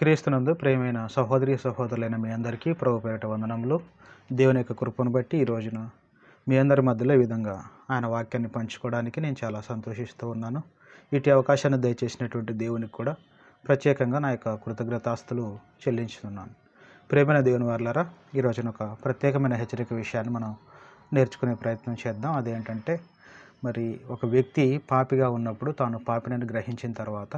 క్రీస్తునందు ప్రేమైన సహోదరి సహోదరులైన మీ అందరికీ ప్రభు పేరిట వందనములు. దేవుని యొక్క కృపను బట్టి ఈ రోజున మీ అందరి మధ్యలో ఈ విధంగా ఆయన వాక్యాన్ని పంచుకోవడానికి నేను చాలా సంతోషిస్తూ ఉన్నాను. ఇటు అవకాశాన్ని దయచేసినటువంటి దేవునికి కూడా ప్రత్యేకంగా నా యొక్క కృతజ్ఞతాస్తులు చెల్లించుతున్నాను. ప్రేమైన దేవుని వారులారా ఈ రోజున ఒక ప్రత్యేకమైన హెచ్చరిక విషయాన్ని మనం నేర్చుకునే ప్రయత్నం చేద్దాం. అదేంటంటే మరి ఒక వ్యక్తి పాపిగా ఉన్నప్పుడు తాను పాపినని గ్రహించిన తర్వాత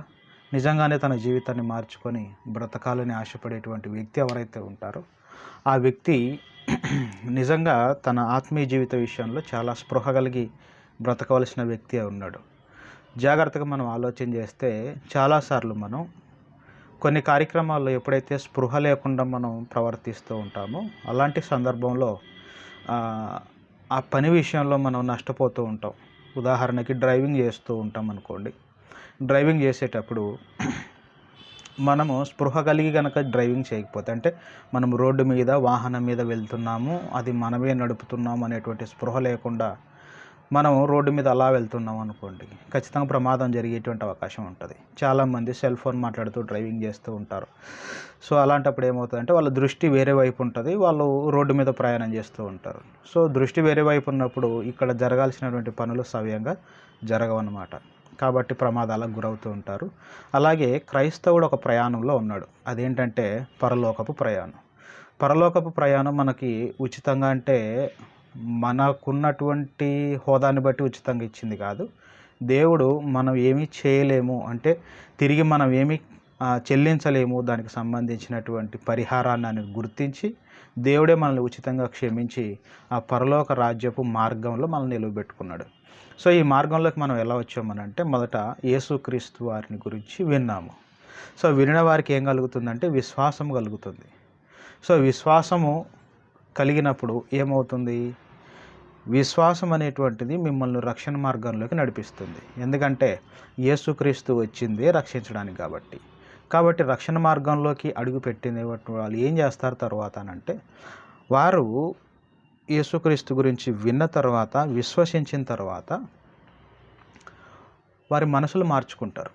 నిజంగానే తన జీవితాన్ని మార్చుకొని బ్రతకాలని ఆశపడేటువంటి వ్యక్తి ఎవరైతే ఉంటారో ఆ వ్యక్తి నిజంగా తన ఆత్మీయ జీవిత విషయంలో చాలా స్పృహ కలిగి బ్రతకవలసిన వ్యక్తి ఉన్నాడు. జాగ్రత్తగా మనం ఆలోచన చేస్తే చాలాసార్లు మనం కొన్ని కార్యక్రమాల్లో ఎప్పుడైతే స్పృహ లేకుండా మనం ప్రవర్తిస్తూ ఉంటామో అలాంటి సందర్భంలో ఆ పని విషయంలో మనం నష్టపోతూ ఉంటాం. ఉదాహరణకి డ్రైవింగ్ చేస్తూ ఉంటాం అనుకోండి. డ్రైవింగ్ చేసేటప్పుడు మనము స్పృహ కలిగి కనుక డ్రైవింగ్ చేయకపోతే అంటే మనం రోడ్డు మీద వాహనం మీద వెళ్తున్నాము అది మనమే నడుపుతున్నాము అనేటువంటి స్పృహ లేకుండా మనం రోడ్డు మీద అలా వెళ్తున్నాం అనుకోండి ఖచ్చితంగా ప్రమాదం జరిగేటువంటి అవకాశం ఉంటుంది. చాలామంది సెల్ ఫోన్ మాట్లాడుతూ డ్రైవింగ్ చేస్తూ ఉంటారు. సో అలాంటప్పుడు ఏమవుతుందంటే వాళ్ళ దృష్టి వేరే వైపు ఉంటుంది వాళ్ళు రోడ్డు మీద ప్రయాణం చేస్తూ ఉంటారు. సో దృష్టి వేరే వైపు ఉన్నప్పుడు ఇక్కడ జరగాల్సినటువంటి పనులు సవ్యంగా జరగవన్నమాట. కాబట్టి ప్రమాదాలకు గురవుతూ ఉంటారు. అలాగే క్రైస్తవుడు ఒక ప్రయాణంలో ఉన్నాడు. అదేంటంటే పరలోకపు ప్రయాణం. పరలోకపు ప్రయాణం మనకి ఉచితంగా అంటే మనకున్నటువంటి హోదాని బట్టి ఉచితంగా ఇచ్చింది కాదు. దేవుడు మనం ఏమీ చేయలేము అంటే తిరిగి మనం ఏమీ చెల్లించలేము. దానికి సంబంధించినటువంటి పరిహారాన్ని అని గుర్తించి దేవుడే మనల్ని ఉచితంగా క్షమించి ఆ పరలోక రాజ్యపు మార్గంలో మనల్ని నిలవబెట్టుకున్నాడు. సో ఈ మార్గంలోకి మనం ఎలా వచ్చామనంటే మొదట యేసుక్రీస్తు వారిని గురించి విన్నాము. సో వినిన వారికి ఏం కలుగుతుందంటే విశ్వాసం కలుగుతుంది. సో విశ్వాసము కలిగినప్పుడు ఏమవుతుంది? విశ్వాసం అనేటువంటిది మిమ్మల్ని రక్షణ మార్గంలోకి నడిపిస్తుంది. ఎందుకంటే యేసుక్రీస్తు వచ్చిందే రక్షించడానికి కాబట్టి. కాబట్టి రక్షణ మార్గంలోకి అడుగు పెట్టిన వాళ్ళు ఏం చేస్తారు తర్వాత అనంటే వారు యేసుక్రీస్తు గురించి విన్న తర్వాత విశ్వసించిన తర్వాత వారి మనసులు మార్చుకుంటారు.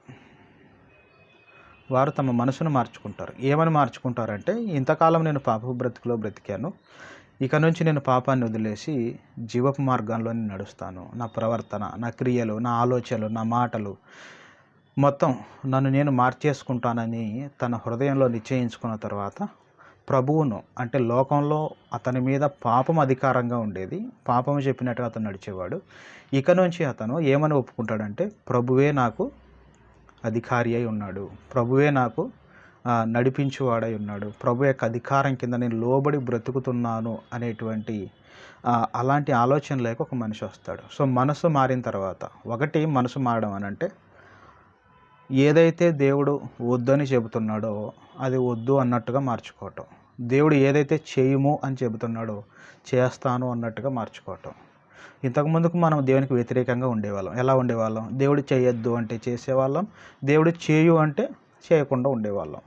వారు తమ మనసును మార్చుకుంటారు. ఏమని మార్చుకుంటారంటే ఇంతకాలం నేను పాప బ్రతుకులో బ్రతికాను. ఇక నుంచి నేను పాపాన్ని వదిలేసి జీవపు మార్గంలో నడుస్తాను. నా ప్రవర్తన నా క్రియలు నా ఆలోచనలు నా మాటలు మొత్తం నన్ను నేను మార్చేసుకుంటానని తన హృదయంలో నిశ్చయించుకున్న తర్వాత ప్రభువును అంటే లోకంలో అతని మీద పాపం అధికారంగా ఉండేది. పాపం చెప్పినట్టుగా అతను నడిచేవాడు. ఇక నుంచి అతను ఏమని ఒప్పుకుంటాడంటే ప్రభువే నాకు అధికారి అయి ఉన్నాడు. ప్రభువే నాకు నడిపించువాడై ఉన్నాడు. ప్రభు యొక్క అధికారం కింద నేను లోబడి బ్రతుకుతున్నాను అనేటువంటి అలాంటి ఆలోచన లేక ఒక మనిషి వస్తాడు. సో మనసు మారిన తర్వాత ఒకటి మనసు మారడం అని అంటే ఏదైతే దేవుడు వద్దని చెబుతున్నాడో అది వద్దు అన్నట్టుగా మార్చుకోవటం. దేవుడు ఏదైతే చేయము అని చెబుతున్నాడో చేస్తాను అన్నట్టుగా మార్చుకోవటం. ఇంతకుముందుకు మనం దేవునికి వ్యతిరేకంగా ఉండేవాళ్ళం. ఎలా ఉండేవాళ్ళం? దేవుడు చేయొద్దు అంటే చేసేవాళ్ళం. దేవుడు చేయు అంటే చేయకుండా ఉండేవాళ్ళం.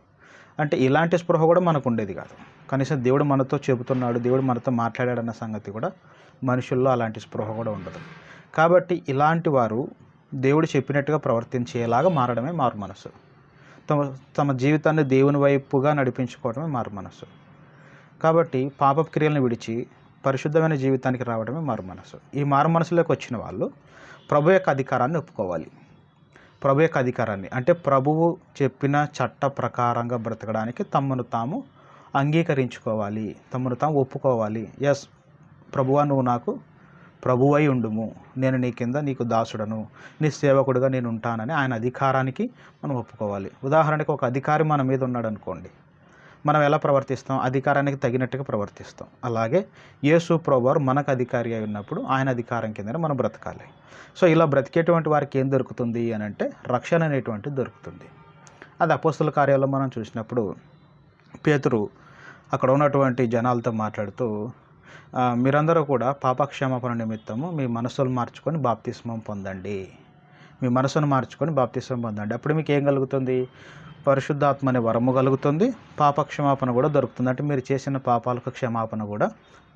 అంటే ఇలాంటి స్పృహ కూడా మనకు ఉండేది కాదు. కనీసం దేవుడు మనతో చెబుతున్నాడు దేవుడు మనతో మాట్లాడాడన్న సంగతి కూడా మనుషుల్లో అలాంటి స్పృహ కూడా ఉండదు. కాబట్టి ఇలాంటి వారు దేవుడు చెప్పినట్టుగా ప్రవర్తించేలాగా మారడమే మారు మనసు. తమ తమ జీవితాన్ని దేవుని వైపుగా నడిపించుకోవడమే మారు మనసు. కాబట్టి పాప క్రియలను విడిచి పరిశుద్ధమైన జీవితానికి రావడమే మారు మనసు. ఈ మారు మనసులోకి వచ్చిన వాళ్ళు ప్రభు యొక్క అధికారాన్ని ఒప్పుకోవాలి. ప్రభు యొక్క అధికారాన్ని అంటే ప్రభువు చెప్పిన చట్ట ప్రకారంగా బ్రతకడానికి తమను తాము అంగీకరించుకోవాలి. తమను తాము ఒప్పుకోవాలి. ఎస్ ప్రభువా నువ్వు నాకు ప్రభువై ఉండుము. నేను నీ కింద నీకు దాసుడను. నీ సేవకుడుగా నేను ఉంటానని ఆయన అధికారానికి మనం ఒప్పుకోవాలి. ఉదాహరణకి ఒక అధికారి మన మీద ఉన్నాడు అనుకోండి మనం ఎలా ప్రవర్తిస్తాం? అధికారానికి తగినట్టుగా ప్రవర్తిస్తాం. అలాగే యేసు ప్రభువారు మనకు అధికారి అయి ఉన్నప్పుడు ఆయన అధికారం కిందనే మనం బ్రతకాలి. సో ఇలా బ్రతికేటువంటి వారికి ఏం దొరుకుతుంది అని అంటే రక్షణ అనేటువంటిది దొరుకుతుంది. అది అపోస్తుల కార్యాలయం మనం చూసినప్పుడు పేతురు అక్కడ ఉన్నటువంటి జనాలతో మాట్లాడుతూ మీరందరూ కూడా పాపక్షమాపణ నిమిత్తము మీ మనసులు మార్చుకొని బాప్తిస్మం పొందండి. మీ మనసును మార్చుకొని బాప్తిస్మం పొందండి. అప్పుడు మీకు ఏం కలుగుతుంది? పరిశుద్ధాత్మ అనే వరము కలుగుతుంది. పాప క్షమాపణ కూడా దొరుకుతుంది. అంటే మీరు చేసిన పాపాలకు క్షమాపణ కూడా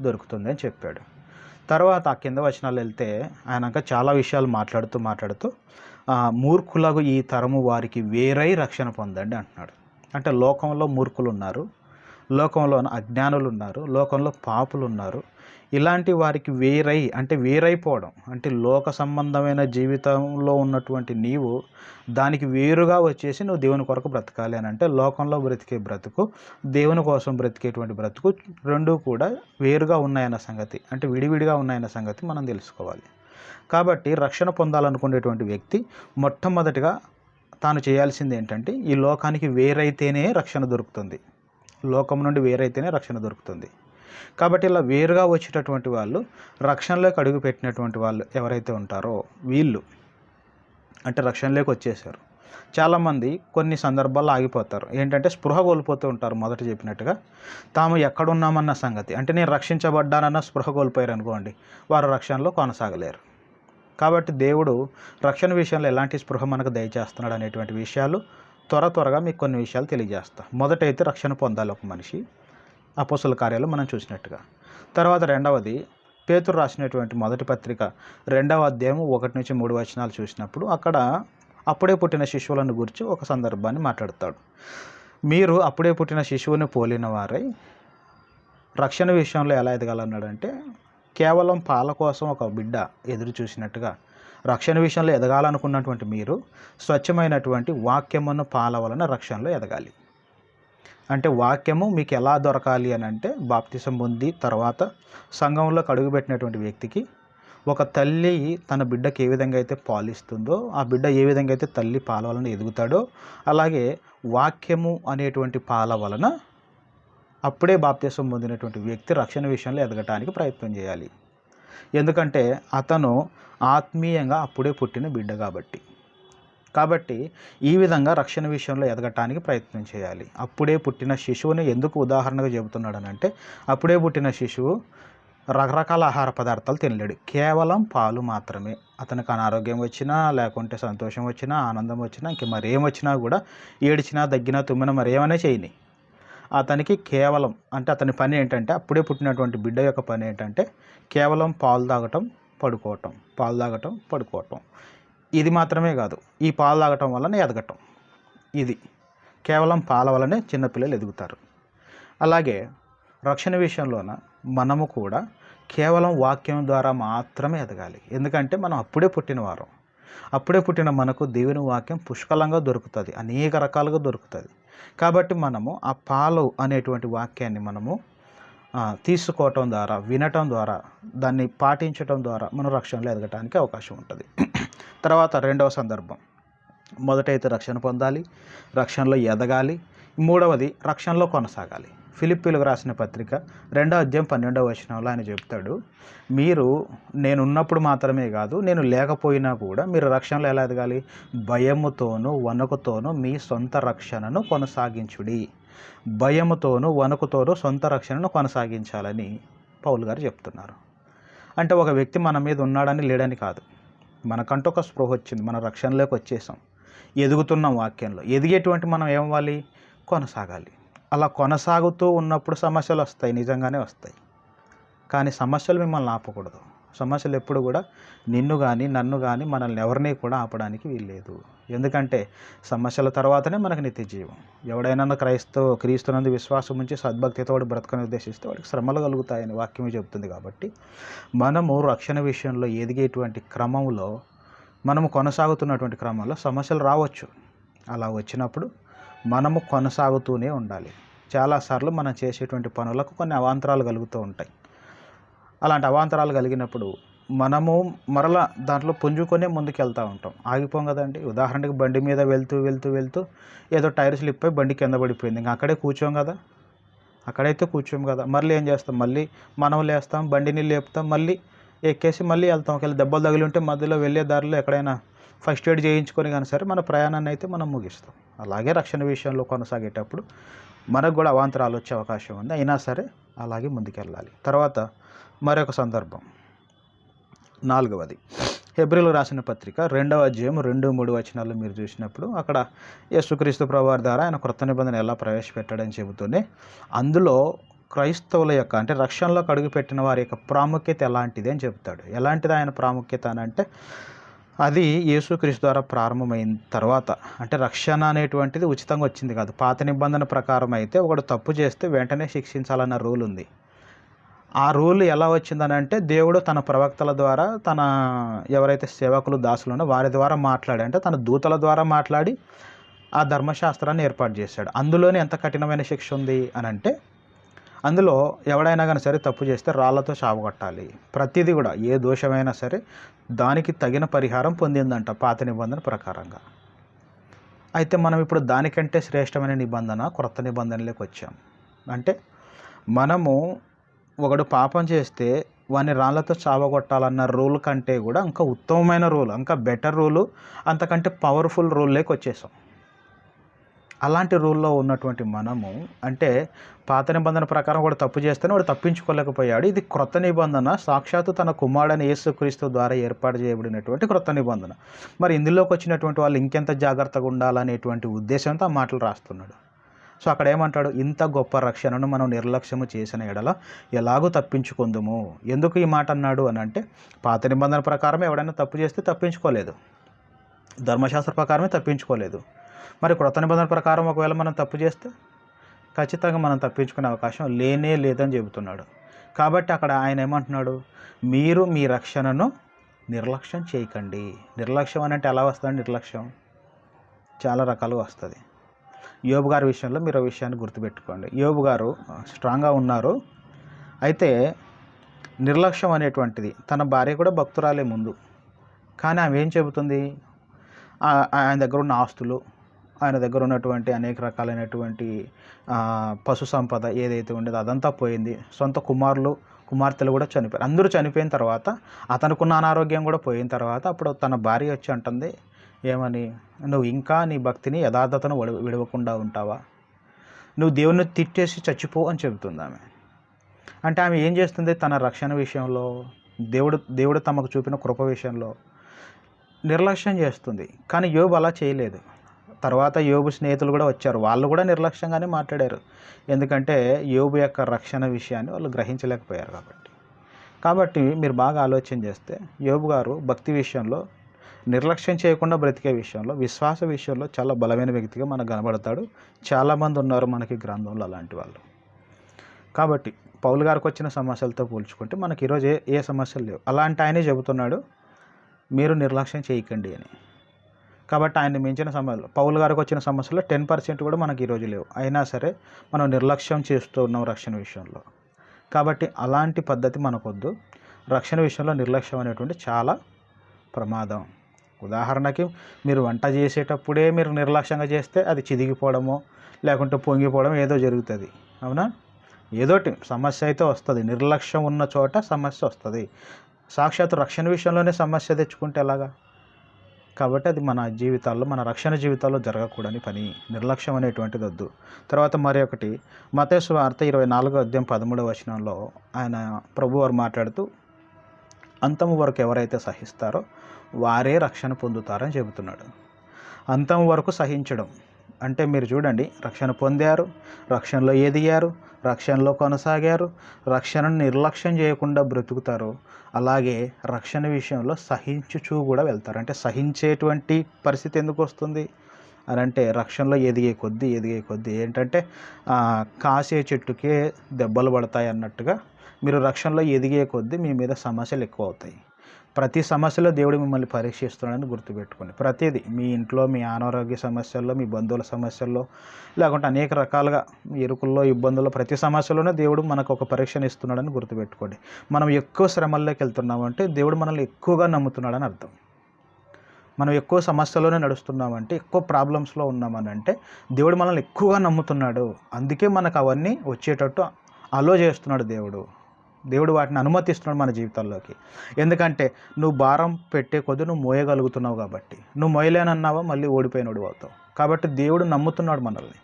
దొరుకుతుంది అని చెప్పాడు. తర్వాత ఆ కింద వచనాలు వెళ్తే ఆయనక చాలా విషయాలు మాట్లాడుతూ మాట్లాడుతూ మూర్ఖులకు ఈ తరము వారికి వేరై రక్షణ పొందండి అంటున్నాడు. అంటే లోకంలో మూర్ఖులు ఉన్నారు లోకంలో అజ్ఞానులు ఉన్నారు లోకంలో పాపులు ఉన్నారు ఇలాంటి వారికి వేరై అంటే వేరైపోవడం అంటే లోక సంబంధమైన జీవితంలో ఉన్నటువంటి నీవు దానికి వేరుగా వచ్చేసి నువ్వు దేవుని కొరకు బ్రతకాలి అని అంటే లోకంలో బ్రతికే బ్రతుకు దేవుని కోసం బ్రతికేటువంటి బ్రతుకు రెండూ కూడా వేరుగా ఉన్నాయన్న సంగతి అంటే విడివిడిగా ఉన్నాయన్న సంగతి మనం తెలుసుకోవాలి. కాబట్టి రక్షణ పొందాలనుకునేటువంటి వ్యక్తి మొట్టమొదటిగా తాను చేయాల్సింది ఏంటంటే ఈ లోకానికి వేరైతేనే రక్షణ దొరుకుతుంది. లోకం నుండి వేరైతేనే రక్షణ దొరుకుతుంది. కాబట్టి ఇలా వేరుగా వచ్చేటటువంటి వాళ్ళు రక్షణలోకి అడుగు పెట్టినటువంటి వాళ్ళు ఎవరైతే ఉంటారో వీళ్ళు అంటే రక్షణలోకి వచ్చేసారు. చాలామంది కొన్ని సందర్భాల్లో ఆగిపోతారు. ఏంటంటే స్పృహ కోల్పోతూ ఉంటారు మొదట చెప్పినట్టుగా. తాము ఎక్కడున్నామన్న సంగతి. అంటే నేను రక్షించబడ్డానన్న స్పృహ కోల్పోయారు అనుకోండి వారు రక్షణలో కొనసాగలేరు. కాబట్టి దేవుడు రక్షణ విషయంలో ఎలాంటి స్పృహ మనకు దయచేస్తున్నాడు అనేటువంటి విషయాలు త్వర త్వరగా మీకు కొన్ని విషయాలు తెలియజేస్తా. మొదటైతే రక్షణ పొందాలి ఒక మనిషి. అపోసల కార్యాలు మనం చూసినట్టుగా. తర్వాత రెండవది పేతురు రాసినటువంటి మొదటి పత్రిక రెండవ అధ్యాయం ఒకటి నుంచి మూడు వచనాలు చూసినప్పుడు అక్కడ అప్పుడే పుట్టిన శిశువులను గురించి ఒక సందర్భాన్ని మాట్లాడతాడు. మీరు అప్పుడే పుట్టిన శిశువుని పోలిన వారై రక్షణ విషయంలో ఎలా ఎదగాలన్నాడంటే కేవలం పాల కోసం ఒక బిడ్డ ఎదురు చూసినట్టుగా రక్షణ విషయంలో ఎదగాలనుకున్నటువంటి మీరు స్వచ్ఛమైనటువంటి వాక్యమును పాల వలన రక్షణలో ఎదగాలి. అంటే వాక్యము మీకు ఎలా దొరకాలి అని అంటే బాప్తిసం పొంది తర్వాత సంఘంలోకి అడుగుపెట్టినటువంటి వ్యక్తికి ఒక తల్లి తన బిడ్డకి ఏ విధంగా అయితే పాలిస్తుందో ఆ బిడ్డ ఏ విధంగా అయితే తల్లి పాల వలన ఎదుగుతాడో అలాగే వాక్యము అనేటువంటి పాల వలన అప్పుడే బాప్తిసం పొందినటువంటి వ్యక్తి రక్షణ విషయంలో ఎదగటానికి ప్రయత్నం చేయాలి. ఎందుకంటే అతను ఆత్మీయంగా అప్పుడే పుట్టిన బిడ్డ కాబట్టి. కాబట్టి ఈ విధంగా రక్షణ విషయంలో ఎదగటానికి ప్రయత్నం చేయాలి. అప్పుడే పుట్టిన శిశువుని ఎందుకు ఉదాహరణగా చెబుతున్నాడనంటే అప్పుడే పుట్టిన శిశువు రకరకాల ఆహార పదార్థాలు తినలేడు. కేవలం పాలు మాత్రమే. అతనికి అనారోగ్యం వచ్చినా లేకుంటే సంతోషం వచ్చినా ఆనందం వచ్చినా ఇంక మరేం వచ్చినా కూడా ఏడిచినా దగ్గినా తుమ్మినా మరేమైనా చేయని. అతనికి కేవలం అంటే అతని పని ఏంటంటే అప్పుడే పుట్టినటువంటి బిడ్డ యొక్క పని ఏంటంటే కేవలం పాలు తాగటం పడుకోవటం పాలు తాగటం పడుకోవటం. ఇది మాత్రమే కాదు ఈ పాలు తాగటం వలన ఎదగటం. ఇది కేవలం పాల వలనే చిన్నపిల్లలు ఎదుగుతారు. అలాగే రక్షణ విషయంలోన మనము కూడా కేవలం వాక్యం ద్వారా మాత్రమే ఎదగాలి. ఎందుకంటే మనం అప్పుడే పుట్టిన వారం. అప్పుడే పుట్టిన మనకు దేవుని వాక్యం పుష్కలంగా దొరుకుతుంది అనేక రకాలుగా దొరుకుతుంది. కాబట్టి మనము ఆ పాలు అనేటువంటి వాక్యాన్ని మనము తీసుకోవటం ద్వారా వినటం ద్వారా దాన్ని పాటించటం ద్వారా మనం రక్షణలో ఎదగటానికి అవకాశం ఉంటుంది. తర్వాత రెండవ సందర్భం. మొదటైతే రక్షణ పొందాలి రక్షణలో ఎదగాలి మూడవది రక్షణలో కొనసాగాలి. ఫిలిప్పీలకు రాసిన పత్రిక రెండో అధ్యాయం పన్నెండవ వచనంలో ఆయన చెప్తాడు మీరు నేను ఉన్నప్పుడు మాత్రమే కాదు నేను లేకపోయినా కూడా మీరు రక్షణలో ఎలా ఎదగాలి? భయముతోనూ వణుకుతోనూ మీ సొంత రక్షణను కొనసాగించుడి. భయముతోనూ వణుకుతోనూ సొంత రక్షణను కొనసాగించాలని పౌలు గారు చెప్తున్నారు. అంటే ఒక వ్యక్తి మన మీద ఉన్నాడని లేడని కాదు. మనకంటూ ఒక స్పృహ వచ్చింది మన రక్షణలోకి వచ్చేసాం. ఎదుగుతున్నాం వాక్యంలో ఎదిగేటువంటి మనం ఏమవ్వాలి? కొనసాగాలి. అలా కొనసాగుతూ ఉన్నప్పుడు సమస్యలు వస్తాయి నిజంగానే వస్తాయి. కానీ సమస్యలు మిమ్మల్ని ఆపకూడదు. సమస్యలు ఎప్పుడు కూడా నిన్ను కానీ నన్ను కానీ మనల్ని ఎవరిని కూడా ఆపడానికి వీల్లేదు. ఎందుకంటే సమస్యల తర్వాతనే మనకు నిత్య జీవం ఎవడైనా క్రైస్తవ క్రీస్తునందు విశ్వాసం ఉంచి సద్భక్తితో వాడు బ్రతకని ఉద్దేశిస్తే వాడికి శ్రమలు కలుగుతాయని వాక్యమే చెబుతుంది కాబట్టి మనము రక్షణ విషయంలో ఎదిగేటువంటి క్రమంలో మనము కొనసాగుతున్నటువంటి క్రమంలో సమస్యలు రావచ్చు. అలా వచ్చినప్పుడు మనము కొనసాగుతూనే ఉండాలి. చాలాసార్లు మనం చేసేటువంటి పనులకు కొన్ని అవాంతరాలు కలుగుతూ ఉంటాయి. అలాంటి అవాంతరాలు కలిగినప్పుడు మనము మరలా దాంట్లో పుంజుకొనే ముందుకు వెళ్తూ ఉంటాం. ఆగిపోం కదండి. ఉదాహరణకి బండి మీద వెళ్తూ వెళ్తూ వెళ్తూ ఏదో టైర్ స్లిప్ అయి బండి కింద పడిపోయింది. ఇంకా అక్కడే కూర్చోం కదా. అక్కడైతే కూర్చోం కదా. మళ్ళీ ఏం చేస్తాం? మళ్ళీ మనం లేస్తాం బండిని లేపుతాం మళ్ళీ ఎక్కేసి మళ్ళీ వెళ్తాం. ఒకవేళ దెబ్బలు తగిలి ఉంటే మధ్యలో వెళ్ళే దారిలో ఎక్కడైనా ఫస్ట్ ఎయిడ్ చేయించుకొని కానీ సరే మన ప్రయాణాన్ని అయితే మనం ముగిస్తాం. అలాగే రక్షణ విషయంలో కొనసాగేటప్పుడు మనకు కూడా అవాంతరాలు వచ్చే అవకాశం ఉంది. అయినా సరే అలాగే ముందుకెళ్ళాలి. తర్వాత మరొక సందర్భం. నాలుగవది. హెబ్రిల్ రాసిన పత్రిక రెండవ అధ్యాయం రెండు మూడు వచనాలు మీరు చూసినప్పుడు అక్కడ యేసుక్రీస్తు ప్రభువారి ద్వారా ఆయన క్రొత్త నిబంధన ఎలా ప్రవేశపెట్టాడని చెబుతూనే అందులో క్రైస్తవుల యొక్క అంటే రక్షణలోకి అడుగుపెట్టిన వారి యొక్క ప్రాముఖ్యత ఎలాంటిది అని చెప్తాడు ఎలాంటిది ఆయన ప్రాముఖ్యత అని అంటే అది యేసుక్రీస్తు ద్వారా ప్రారంభమైన తర్వాత అంటే రక్షణ అనేటువంటిది ఉచితంగా వచ్చింది కాదు. పాత నిబంధన ప్రకారం అయితే ఒకడు తప్పు చేస్తే వెంటనే శిక్షించాలన్న రూల్ ఉంది. ఆ రూల్ ఎలా వచ్చిందని అంటే దేవుడు తన ప్రవక్తల ద్వారా తన ఎవరైతే సేవకులు దాసులు ఉన్నారో వారి ద్వారా మాట్లాడి అంటే తన దూతల ద్వారా మాట్లాడి ఆ ధర్మశాస్త్రాన్ని ఏర్పాటు చేశాడు. అందులోనే ఎంత కఠినమైన శిక్ష ఉంది అని అంటే అందులో ఎవడైనా కానీ సరే తప్పు చేస్తే రాళ్ళతో చావగొట్టాలి ప్రతిదీ కూడా ఏ దోషమైనా సరే దానికి తగిన పరిహారం పొందిందంట పాత నిబంధన ప్రకారంగా. అయితే మనం ఇప్పుడు దానికంటే శ్రేష్టమైన నిబంధన క్రొత్త నిబంధనలోకి వచ్చాం. అంటే మనము ఒకడు పాపం చేస్తే వాడిని రాళ్ళతో చావగొట్టాలన్న రూల్ కంటే కూడా ఇంకా ఉత్తమమైన రూల్ ఇంకా బెటర్ రూలు అంతకంటే పవర్ఫుల్ రూల్లోకి వచ్చేసాం. అలాంటి రూల్లో ఉన్నటువంటి మనము అంటే పాత నిబంధన ప్రకారం వాడు తప్పు చేస్తేనే వాడు తప్పించుకోలేకపోయాడు. ఇది క్రొత్త నిబంధన. సాక్షాత్తు తన కుమారుడని యేసుక్రీస్తు ద్వారా ఏర్పాటు చేయబడినటువంటి క్రొత్త నిబంధన. మరి ఇందులోకి వచ్చినటువంటి వాళ్ళు ఇంకెంత జాగ్రత్తగా ఉండాలనేటువంటి ఉద్దేశంతో ఆ మాటలు రాస్తున్నాడు. సో అక్కడ ఏమంటాడు? ఇంత గొప్ప రక్షణను మనం నిర్లక్ష్యము చేసిన ఎడల ఎలాగో తప్పించుకుందుము. ఎందుకు ఈ మాట అన్నాడు అని అంటే పాత నిబంధన ప్రకారం ఎవడైనా తప్పు చేస్తే తప్పించుకోలేదు. ధర్మశాస్త్ర ప్రకారమే తప్పించుకోలేదు. మరి క్రొత్త నిబంధన ప్రకారం ఒకవేళ మనం తప్పు చేస్తే ఖచ్చితంగా మనం తప్పించుకునే అవకాశం లేనే లేదని చెబుతున్నాడు. కాబట్టి అక్కడ ఆయన ఏమంటున్నాడు? మీరు మీ రక్షణను నిర్లక్ష్యం చేయకండి. నిర్లక్ష్యం అని అంటే ఎలా వస్తుంది? నిర్లక్ష్యం చాలా రకాలు వస్తుంది. యోబు గారి విషయంలో మీరు ఆ విషయాన్ని గుర్తుపెట్టుకోండి. యోబు గారు స్ట్రాంగ్గా ఉన్నారు. అయితే నిర్లక్ష్యం అనేటువంటిది తన భార్య కూడా భక్తురాలే ముందు. కానీ ఆమె ఏం చెబుతుంది? ఆయన దగ్గర ఉన్న ఆస్తులు ఆయన దగ్గర ఉన్నటువంటి అనేక రకాలైనటువంటి పశు సంపద ఏదైతే ఉండేదో అదంతా పోయింది. సొంత కుమారులు కుమార్తెలు కూడా చనిపోయారు. అందరూ చనిపోయిన తర్వాత అతనుకున్న అనారోగ్యం కూడా పోయిన తర్వాత అప్పుడు తన భార్య వచ్చి అంటుంది ఏమని? నువ్వు ఇంకా నీ భక్తిని యథార్థతను విడవకుండా ఉంటావా? నువ్వు దేవుణ్ణి తిట్టేసి చచ్చిపో అని చెబుతుంది ఆమె. అంటే ఆమె ఏం చేస్తుంది? తన రక్షణ విషయంలో దేవుడు దేవుడు తమకు చూపిన కృప విషయంలో నిర్లక్ష్యం చేస్తుంది. కానీ యోబు అలా చేయలేదు. తర్వాత యోబు స్నేహితులు కూడా వచ్చారు. వాళ్ళు కూడా నిర్లక్ష్యంగానే మాట్లాడారు. ఎందుకంటే యోబు యొక్క రక్షణ విషయాన్ని వాళ్ళు గ్రహించలేకపోయారు కాబట్టి. కాబట్టి మీరు బాగా ఆలోచన చేస్తే యోబు గారు భక్తి విషయంలో నిర్లక్ష్యం చేయకుండా బ్రతికే విషయంలో విశ్వాస విషయంలో చాలా బలమైన వ్యక్తిగా మనకు కనబడతాడు. చాలామంది ఉన్నారు మనకి గ్రంథంలో అలాంటి వాళ్ళు. కాబట్టి పౌలు గారికి వచ్చిన సమస్యలతో పోల్చుకుంటే మనకి ఈరోజు ఏ ఏ సమస్యలు లేవు. అలాంటి ఆయనే చెబుతున్నాడు మీరు నిర్లక్ష్యం చేయకండి అని. కాబట్టి ఆయన మించిన సమస్యలు పౌలు గారికి వచ్చిన సమస్యలు టెన్ పర్సెంట్ కూడా మనకి ఈరోజు లేవు. అయినా సరే మనం నిర్లక్ష్యం చేస్తూ ఉన్నాం రక్షణ విషయంలో. కాబట్టి అలాంటి పద్ధతి మనకొద్దు. రక్షణ విషయంలో నిర్లక్ష్యం అనేటువంటి చాలా ప్రమాదం. ఉదాహరణకి మీరు వంట చేసేటప్పుడే మీరు నిర్లక్ష్యంగా చేస్తే అది చిదిగిపోవడమో లేకుంటే పొంగిపోవడం ఏదో జరుగుతుంది. అవునా? ఏదోటి సమస్య అయితే వస్తుంది. నిర్లక్ష్యం ఉన్న చోట సమస్య వస్తుంది. సాక్షాత్ రక్షణ విషయంలోనే సమస్య తెచ్చుకుంటే ఎలాగా? కాబట్టి అది మన జీవితాల్లో మన రక్షణ జీవితాల్లో జరగకూడని పని నిర్లక్ష్యం అనేటువంటిది వద్దు. తర్వాత మరి ఒకటి మతేశ్వ వార్త ఇరవై నాలుగో అధ్యాయం పదమూడవ వచనంలో ఆయన ప్రభు వారు మాట్లాడుతూ అంతము వరకు ఎవరైతే సహిస్తారో వారే రక్షణ పొందుతారని చెబుతున్నాడు. అంతం వరకు సహించడం అంటే మీరు చూడండి రక్షణ పొందారు రక్షణలో ఎదిగారు రక్షణలో కొనసాగారు రక్షణను నిర్లక్ష్యం చేయకుండా బ్రతుకుతారు. అలాగే రక్షణ విషయంలో సహించుచూ కూడా వెళ్తారు. అంటే సహించేటువంటి పరిస్థితి ఎందుకు వస్తుంది? అని అంటే రక్షణలో ఎదిగే కొద్దీ ఎదిగే కొద్దీ ఏంటంటే కాసే చెట్టుకే దెబ్బలు పడతాయి అన్నట్టుగా మీరు రక్షణలో ఎదిగే కొద్దీ మీ మీద సమస్యలు ఎక్కువ అవుతాయి. ప్రతి సమస్యలో దేవుడు మిమ్మల్ని పరీక్షిస్తున్నాడని గుర్తుపెట్టుకోండి. ప్రతిదీ మీ ఇంట్లో మీ అనారోగ్య సమస్యల్లో మీ బంధువుల సమస్యల్లో లేకుంటే అనేక రకాలుగా మీ ఇరుకుల్లో ఇబ్బందుల్లో ప్రతి సమస్యలోనే దేవుడు మనకు ఒక పరీక్షను ఇస్తున్నాడని గుర్తుపెట్టుకోండి. మనం ఎక్కువ శ్రమల్లోకి వెళ్తున్నామంటే దేవుడు మనల్ని ఎక్కువగా నమ్ముతున్నాడని అర్థం. మనం ఎక్కువ సమస్యలోనే నడుస్తున్నామంటే ఎక్కువ ప్రాబ్లమ్స్లో ఉన్నామని అంటే దేవుడు మనల్ని ఎక్కువగా నమ్ముతున్నాడు. అందుకే మనకు అవన్నీ వచ్చేటట్టు అలో చేస్తున్నాడు దేవుడు. దేవుడు వాటిని అనుమతిస్తున్నాడు మన జీవితంలోకి. ఎందుకంటే నువ్వు భారం పెట్టే కొద్దీ నువ్వు మోయగలుగుతున్నావు కాబట్టి. నువ్వు మోయలేనన్నావా మళ్ళీ ఓడిపోయినోడు అవుతావు. కాబట్టి దేవుడు నమ్ముతున్నాడు మనల్ని.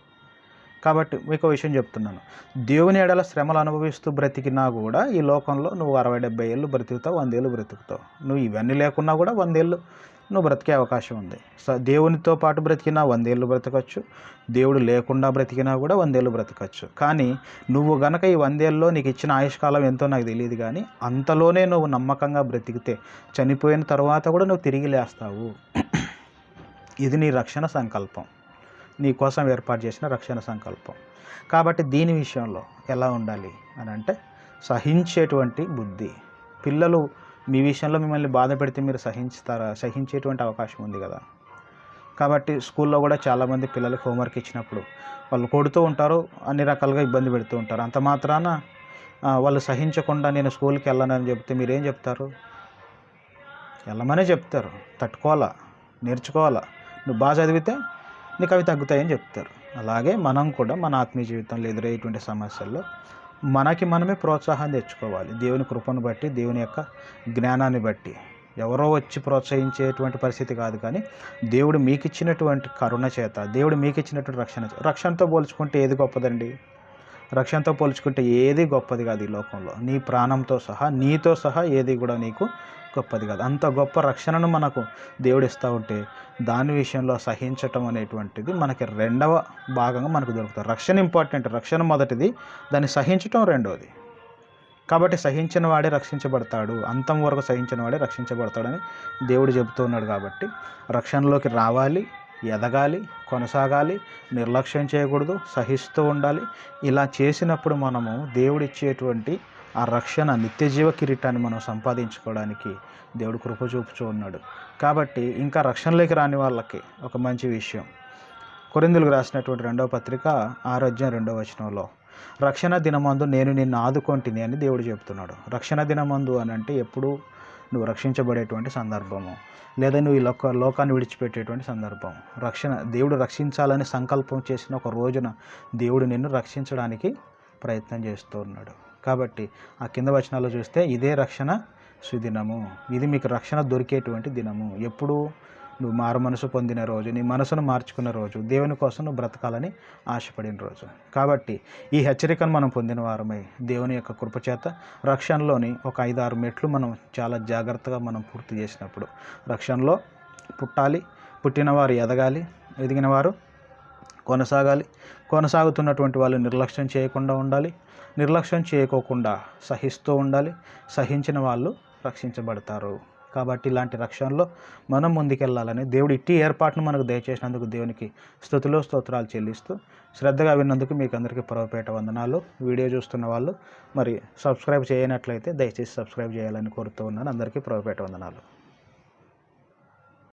కాబట్టి మీకు విషయం చెప్తున్నాను. దేవుని ఎడల శ్రమలు అనుభవిస్తూ బ్రతికినా కూడా ఈ లోకంలో నువ్వు అరవై డెబ్బై ఏళ్ళు బ్రతుకుతావు వందేళ్ళు బ్రతుకుతావు. నువ్వు ఇవన్నీ లేకున్నా కూడా వందేళ్ళు నువ్వు బ్రతికే అవకాశం ఉంది. సో దేవునితో పాటు బ్రతికినా వందేళ్ళు బ్రతకచ్చు. దేవుడు లేకుండా బ్రతికినా కూడా వందేళ్ళు బ్రతకచ్చు. కానీ నువ్వు గనక ఈ వందేళ్ళలో నీకు ఇచ్చిన ఆయుష్కాలం ఎంతో నాకు తెలియదు కానీ అంతలోనే నువ్వు నమ్మకంగా బ్రతికితే చనిపోయిన తర్వాత కూడా నువ్వు తిరిగి లేస్తావు. ఇది నీ రక్షణ సంకల్పం. నీ కోసం ఏర్పాటు చేసిన రక్షణ సంకల్పం. కాబట్టి దీని విషయంలో ఎలా ఉండాలి అని అంటే సహించేటువంటి బుద్ధి. పిల్లలు మీ విషయంలో మిమ్మల్ని బాధ పెడితే మీరు సహించుతారా? సహించేటువంటి అవకాశం ఉంది కదా. కాబట్టి స్కూల్లో కూడా చాలామంది పిల్లలకి హోంవర్క్ ఇచ్చినప్పుడు వాళ్ళు కొడుతూ ఉంటారు అన్ని రకాలుగా ఇబ్బంది పెడుతూ ఉంటారు. అంత మాత్రాన వాళ్ళు సహించకుండా నేను స్కూల్కి వెళ్ళనని చెప్తే మీరేం చెప్తారు? వెళ్ళమనే చెప్తారు. తట్టుకోవాలా? నేర్చుకోవాలా? నువ్వు బాగా చదివితే నీకు అవి తగ్గుతాయని చెప్తారు. అలాగే మనం కూడా మన ఆత్మీయ జీవితంలో ఎదురయ్యేటువంటి సమస్యల్లో మనకి మనమే ప్రోత్సాహం తెచ్చుకోవాలి. దేవుని కృపను బట్టి దేవుని యొక్క జ్ఞానాన్ని బట్టి. ఎవరో వచ్చి ప్రోత్సహించేటువంటి పరిస్థితి కాదు కానీ దేవుడు మీకు ఇచ్చినటువంటి కరుణ చేత దేవుడు మీకు ఇచ్చినటువంటి రక్షణ రక్షణతో పోల్చుకుంటే ఏది గొప్పదండి? రక్షణతో పోల్చుకుంటే ఏది గొప్పది కాదు ఈ లోకంలో. నీ ప్రాణంతో సహా నీతో సహా ఏది కూడా నీకు గొప్పది కాదు. అంత గొప్ప రక్షణను మనకు దేవుడు ఇస్తూ ఉంటే దాని విషయంలో సహించటం అనేటువంటిది మనకి రెండవ భాగంగా మనకు దొరుకుతుంది. రక్షణ ఇంపార్టెంట్. రక్షణ మొదటిది. దాన్ని సహించటం రెండవది. కాబట్టి సహించిన వాడే రక్షించబడతాడు. అంతం వరకు సహించిన వాడే రక్షించబడతాడని దేవుడు చెబుతూ ఉన్నాడు కాబట్టి రక్షణలోకి రావాలి ఎదగాలి కొనసాగాలి నిర్లక్ష్యం చేయకూడదు సహిస్తూ ఉండాలి. ఇలా చేసినప్పుడు మనము దేవుడిచ్చేటువంటి ఆ రక్షణ నిత్యజీవ కిరీటాన్ని మనం సంపాదించుకోవడానికి దేవుడు కృప చూపుతూ ఉన్నాడు. కాబట్టి ఇంకా రక్షణలోకి రాని వాళ్ళకి ఒక మంచి విషయం. కొరిందులకు రాసినటువంటి రెండవ పత్రిక ఆరోగ్యం రెండవ వచనంలో రక్షణ దినమందు నేను నిన్ను ఆదుకొంటిని అని దేవుడు చెప్తున్నాడు. రక్షణ దినమందు అని అంటే ఎప్పుడు నువ్వు రక్షించబడేటువంటి సందర్భము లేదా నువ్వు ఈ లోక లోకాన్ని విడిచిపెట్టేటువంటి సందర్భం. రక్షణ దేవుడు రక్షించాలని సంకల్పం చేసిన ఒక రోజున దేవుడు నిన్ను రక్షించడానికి ప్రయత్నం చేస్తూ ఉన్నాడు. కాబట్టి ఆ కింద వచనాల్లో చూస్తే ఇదే రక్షణ సుదినము. ఇది మీకు రక్షణ దొరికేటువంటి దినము. ఎప్పుడు? నువ్వు మారు మనసు పొందిన రోజు నీ మనసును మార్చుకున్న రోజు దేవుని కోసం నువ్వు బ్రతకాలని ఆశపడిన రోజు. కాబట్టి ఈ హెచ్చరికను మనం పొందిన వారమై దేవుని యొక్క కృపచేత రక్షణలోని ఒక ఐదు ఆరు మెట్లు మనం చాలా జాగ్రత్తగా మనం పూర్తి చేసినప్పుడు రక్షణలో పుట్టాలి పుట్టినవారు ఎదగాలి ఎదిగిన వారు కొనసాగాలి. కొనసాగుతున్నటువంటి వాళ్ళు నిర్లక్ష్యం చేయకుండా ఉండాలి నిర్లక్ష్యం చేయకోకుండా సహిస్తూ ఉండాలి. సహించిన వాళ్ళు రక్షించబడతారు. కాబట్టి ఇలాంటి రక్షణలో మనం ముందుకెళ్ళాలని దేవుడు ఇట్టి ఏర్పాటును మనకు దయచేసినందుకు దేవునికి స్థుతులు స్తోత్రాలు చెల్లిస్తూ శ్రద్ధగా విన్నందుకు మీకు అందరికీ పొరపేట వందనాలు. వీడియో చూస్తున్న వాళ్ళు మరి సబ్స్క్రైబ్ చేయనట్లయితే దయచేసి సబ్స్క్రైబ్ చేయాలని కోరుతూ ఉన్నాను. అందరికీ పొరపేట వందనాలు.